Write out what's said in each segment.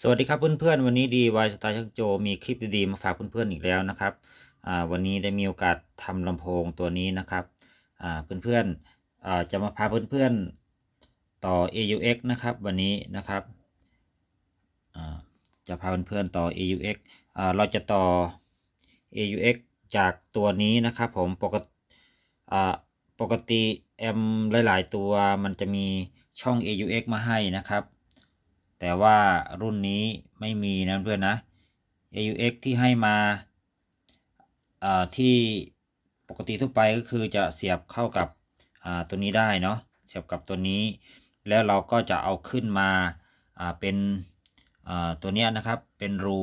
สวัสดีครับเพื่อนๆ วันนี้ดีวายสไตล์ช่างโจมีคลิปดีๆมาฝากเพื่อนๆอีกแล้วนะครับวันนี้ได้มีโอกาสทำลำโพงตัวนี้นะครับเพื่อนๆอ่าจะมาพาเพื่อนๆต่อ AUX นะครับวันนี้นะครับจะพาเพื่อนๆต่อ AUX อ่าเราจะต่อ AUX จากตัวนี้นะครับผมปกติปกติแอมหลาย ๆ ตัวมันจะมีช่อง AUX มาให้นะครับ แต่ว่ารุ่นนี้ไม่มีนะเพื่อนนะ AUX ที่ให้มาที่ปกติทั่วไปก็คือจะเสียบเข้ากับตัวนี้ได้เนาะเสียบกับตัวนี้ แล้วเราก็จะเอาขึ้นมาเป็นตัวนี้นะครับเป็นรู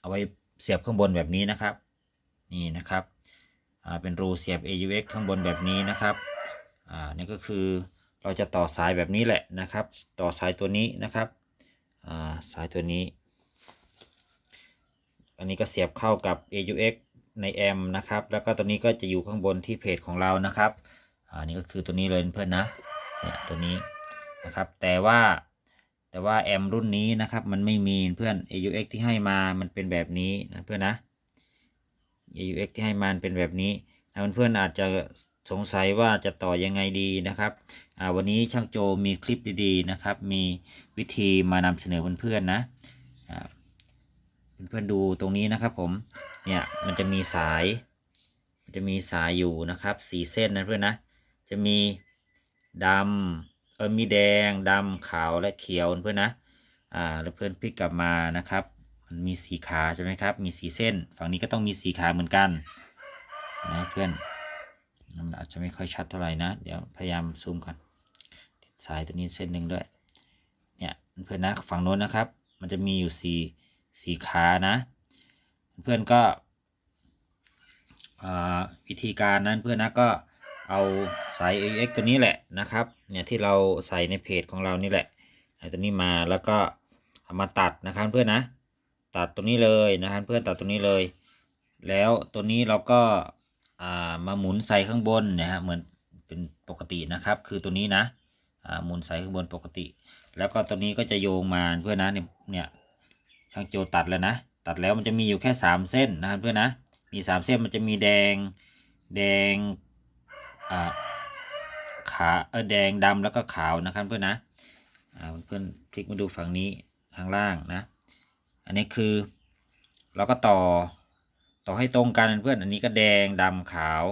เอาไว้เสียบข้างบนแบบนี้นะครับ นี่นะครับเป็นรูเสียบ AUX ข้างบนแบบนี้นะครับ อ่า นี่ก็คือ เราจะต่อสายแบบนี้แหละนะครับ ต่อสายตัวนี้นะครับาสายตัวนี้ อันนี้ก็เสียบเข้ากับ AUX ในแอมนะครับ แล้วก็ตัวนี้ก็จะอยู่ข้างบนที่เพจของเรานะครับอ่านี่ก็คือตัวนี้เลยเพื่อนนะ เนี่ยตัวนี้นะครับ แต่ว่าแต่ว่าแอมรุ่นนี้นะครับ มันไม่มีเพื่อน AUX ที่ให้มา มันเป็นแบบนี้นะเพื่อนนะ AUX ที่ให้มามันเป็นแบบนี้นะเพื่อนๆอาจจะ สงสัยว่าจะต่อยังไงดีนะครับอ่าวันนี้ช่างโจมีคลิปดีๆนะครับ มีวิธีมานำเสนอเพื่อนๆนะเพื่อนๆดูตรงนี้นะครับผมเนี่ยมันจะมีสายมันจะมีสายอยู่นะครับสีเส้นนะเพื่อนนะจะมีดำเออมีแดงดำขาวและเขียวเพื่อนนะอ่าแล้วเพื่อนพลิกกลับมานะครับมันมีสีขาใช่ไหมครับ มีสีเส้น ฝั่งนี้ก็ต้องมีสีขาเหมือนกันนะเพื่อน มันอาจจะไม่ค่อยชัดเท่าไหร่นะ เดี๋ยวพยายามซูมก่อนติดสายตัวนี้เส้นหนึ่งด้วย เนี่ยเพื่อนนะฝั่งโน้นนะครับ มันจะมีอยู่สี่สี่ขานะ เพื่อนก็อ่าวิธีการนั้นเพื่อนนะก็เอาสาย AX ตัวนี้แหละนะครับเนี่ยที่เราใส่ในเพจของเรานี่แหละตัวนี้มาแล้วก็เอามาตัดนะครับเพื่อนนะ ตัดตรงนี้เลยนะครับเพื่อนตัดตรงนี้เลย แล้วตัวนี้เราก็ มาหมุนใส่ข้างบนนะฮะเหมือนเป็นปกตินะครับ คือตัวนี้นะหมุนใส่ข้างบนปกติ แล้วก็ตัวนี้ก็จะโยงมาเพื่อนนะเนี่ยเนี่ยช่างโจตัดแล้วนะ ตัดแล้วมันจะมีอยู่แค่สามเส้นนะครับเพื่อนนะมีสามเส้นมันจะมีแดงแดงอ่าขาเออแดงดำแล้วก็ขาวนะครับเพื่อนนะอ่าเพื่อนคลิกมาดูฝั่งนี้ข้างล่างนะ อันนี้คือเราก็ต่อ ต่อให้ตรงกันเพื่อนอันนี้ก็แดงดำขาว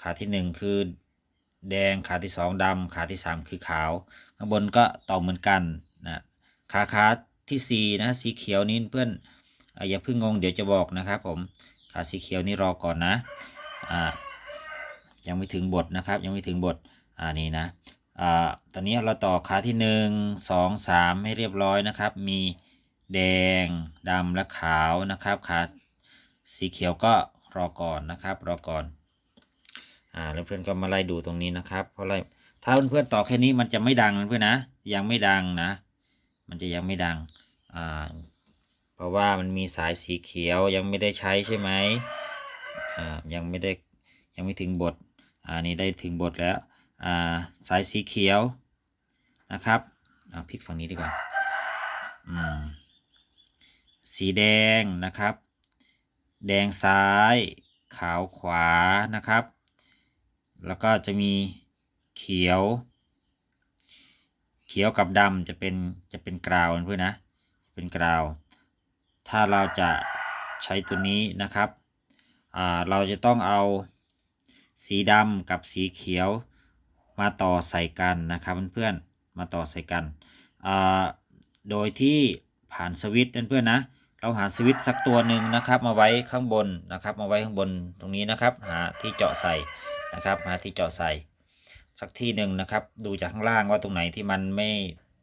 ขาที่หนึ่งคือ แดงขาที่สองดำขาที่สามคือขาว ข้างบนก็ต่อเหมือนกันนะขาขาที่สี่นะสีเขียวนี้เพื่อนออย่าเพิ่งงงเดี๋ยวจะบอกนะครับผมขาสีเขียวนี่รอก่อนนะอ่ายังไม่ถึงบทนะครับ ยังไม่ถึงบทอ่านี่นะอ่าตอนนี้เราต่อขาที่หนึ่งสองสามให้เรียบร้อยนะครับ มีแดงดำและขาวนะครับขา สีเขียวก็รอก่อนนะครับรอก่อนอ่าแล้วเพื่อนก็มาไล่ดูตรงนี้นะครับเพราะอะไรถ้าเพื่อนๆต่อแค่นี้มันจะไม่ดังเพื่อนนะยังไม่ดังนะ มันจะยังไม่ดังอ่าเพราะว่ามันมีสายสีเขียวยังไม่ได้ใช้ใช่ไหมอ่ายังไม่ได้ยังไม่ถึงบทอ่านี่ได้ถึงบทแล้วอ่าสายสีเขียวนะครับเอาพลิกฝั่งนี้ดีกว่าอืมสีแดงนะครับ แดงซ้าย ขาวขวานะครับ แล้วก็จะมีเขียว เขียวกับดำจะเป็นจะเป็นกราวนเพื่อนนะ เป็นกราว ถ้าเราจะใช้ตัวนี้นะครับเราจะต้องเอาสีดำกับสีเขียวมาต่อใส่กันนะครับเพื่อนๆมาต่อใส่กัน โดยที่ผ่านสวิตช์เพื่อนๆนะ เราหาสวิตช์สักตัวหนึ่งนะครับ มาไว้ข้างบนนะครับ มาไว้ข้างบนตรงนี้นะครับ หาที่เจาะใส่นะครับ หาที่เจาะใส่ สักที่หนึ่งนะครับ ดูจากข้างล่างว่าตรงไหนที่มันไม่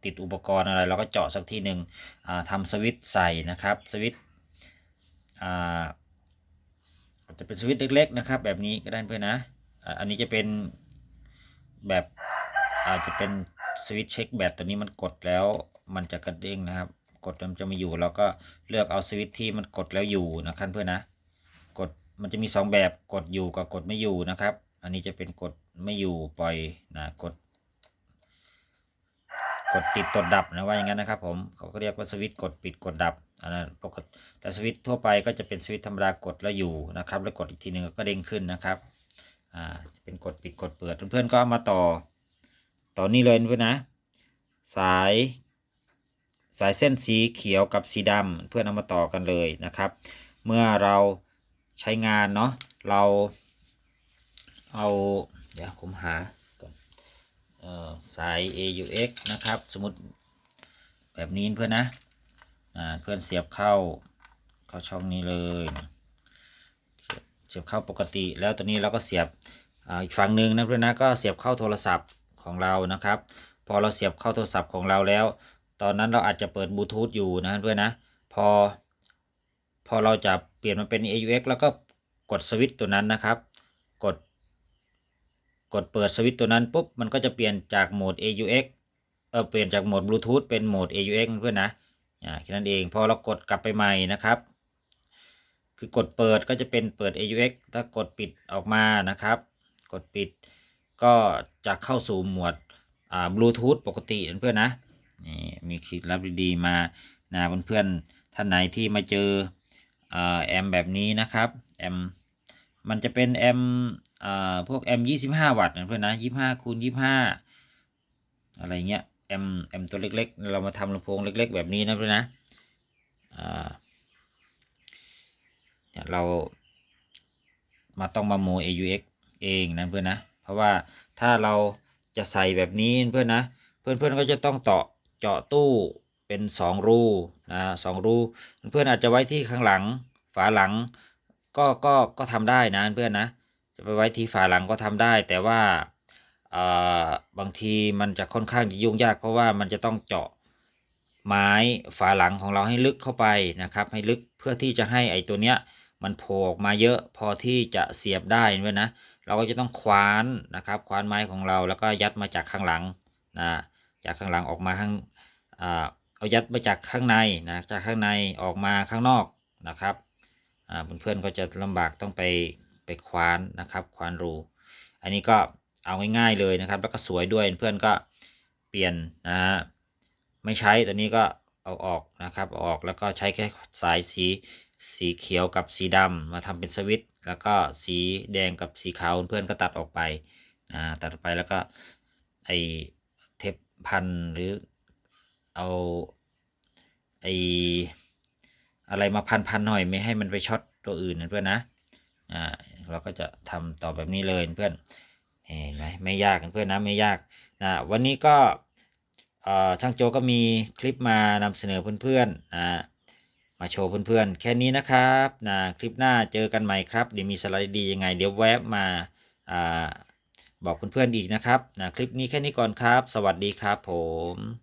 ติดอุปกรณ์อะไร เราก็เจาะสักที่หนึ่งอ่าทำสวิตใส่นะครับสวิตจะเป็นสวิตเล็กๆนะครับ แบบนี้ก็ได้เพื่อนนะอันนี้จะเป็นแบบอาจจะเป็นสวิตช์เช็คแบตตัวนี้มันกดแล้วมันจะกระเด้งนะครับ กดมันจะม่อยู่เราก็เลือกเอาสวิตช์ที่มันกดแล้วอยู่นะครับเพื่อนนะ กดมันจะมีสองแบบกดอยู่กับกดไม่อยู่นะครับ อันนี้จะเป็นกดไม่อยู่ปล่อยนะกด กดติดกดดับนะว่าอย่างนั้นนะครับ ผมเขาก็เรียกว่าสวิตช์กดปิดกดดับอันนั้นปกติแต่สวิตช์ทั่วไปก็จะเป็นสวิตช์ธรรมดากดแล้วอยู่นะครับ แล้วกดอีกทีหนึ่งก็เด้งขึ้นนะครับอ่าจะเป็นกดปิดกดเปิดเพื่อนๆก็มาต่อต่อนี่เลยเพื่อนนะ สาย สายเส้นสีเขียวกับสีดำเพื่อนเอามาต่อกันเลยนะครับ เมื่อเราใช้งานเนาะเราเอาเดี๋ยวผมหาก่อนสาย AUX นะครับ สมมติแบบนี้เพื่อนนะเพื่อนเสียบเข้าเข้าช่องนี้เลยเสียบเข้าปกติ แล้วตัวนี้เราก็เสียบอีกฝั่งหนึ่งนะเพื่อนนะก็เสียบเข้าโทรศัพท์ของเรานะครับ พอเราเสียบเข้าโทรศัพท์ของเราแล้ว ตอนนั้นเราอาจจะเปิดบลูทูธอยู่นะเพื่อนนะ พอ พอเราจะเปลี่ยนมาเป็น AUX แล้วก็กดสวิตช์ตัวนั้นนะครับ กด กดเปิดสวิตช์ตัวนั้นปุ๊บ มันก็จะเปลี่ยนจากโหมด AUX เออเปลี่ยนจากโหมดบลูทูธเป็นโหมด AUX เพื่อนนะอ่าแค่นั้นเอง พอเรากดกลับไปใหม่นะครับ คือกดเปิดก็จะเป็นเปิด AUX ถ้ากดปิดออกมานะครับ กดปิดก็จะเข้าสู่โหมวดอ่าบลูทูธปกติเพื่อนนะ นี่มีคลิปลับดีๆมานะเพื่อนๆท่านไหนที่มาเจอแอมแบบนี้นะครับแอมมันจะเป็นแอมพวกแอมยี่สิบห้าวัตต์นะเพื่อนนะยี่ห้าคูณยี่ห้าอะไรเงี้ยแอมแอมตัวเล็กๆ เรามาทำลำโพงเล็ก ๆ แบบนี้นะเพื่อนนะเนี่ยเรามาต้องมาโม AUX เองนะเพื่อนนะ เพราะว่าถ้าเราจะใส่แบบนี้เพื่อนนะ เพื่อนๆก็จะต้องเจาะ เจาะตู้เป็นสองรูนะสองรูเพื่อนอาจจะไว้ที่ข้างหลังฝาหลังก็ก็ก็ทำได้นะเพื่อนนะจะไปไว้ที่ฝาหลังก็ทำได้ แต่ว่าเอ่อบางทีมันจะค่อนข้างจะยุ่งยากเพราะว่ามันจะต้องเจาะไม้ฝาหลังของเราให้ลึกเข้าไปนะครับ ให้ลึกเพื่อที่จะให้ไอตัวเนี้ยมันโผล่ออกมาเยอะพอที่จะเสียบได้เพื่อนะ เราก็จะต้องคว้านนะครับคว้านไม้ของเราแล้วก็ยัดมาจากข้างหลังนะจากข้างหลังออกมาข้าง เอายัดมาจากข้างในนะจากข้างในออกมาข้างนอกนะครับอ่าเพื่อนๆก็จะลำบากต้องไปไปคว้านนะครับคว้านรู อันนี้ก็เอาง่ายๆเลยนะครับ แล้วก็สวยด้วยเพื่อนก็เปลี่ยนนะฮะไม่ใช้ตัวนี้ก็เอาออกนะครับอออกแล้วก็ใช้แค่สายสีสีเขียวกับสีดำมาทำเป็นสวิตช์แล้วก็สีแดงกับสีขาวเพื่อนก็ตัดออกไปนะตัดไปแล้วก็ไอเทปพันหรือ เอาไออะไรมาพันพันหน่อยไม่ให้มันไปช็อตตัวอื่นนะเพื่อนนะอ่าเราก็จะทำต่อแบบนี้เลยเพื่อนเห็นไหมไม่ยากเพื่อนนะไม่ยากนะวันนี้ก็เอ่อช่างโจก็มีคลิปมานำเสนอเพื่อนๆนะมาโชว์เพื่อนๆ แค่นี้นะครับนะคลิปหน้าเจอกันใหม่ครับเดี๋ยวมีสไลด์ดียังไง เดี๋ยวแวบมาอ่าบอกเพื่อนๆอีกนะครับนะคลิปนี้แค่นี้ก่อนครับ สวัสดีครับผม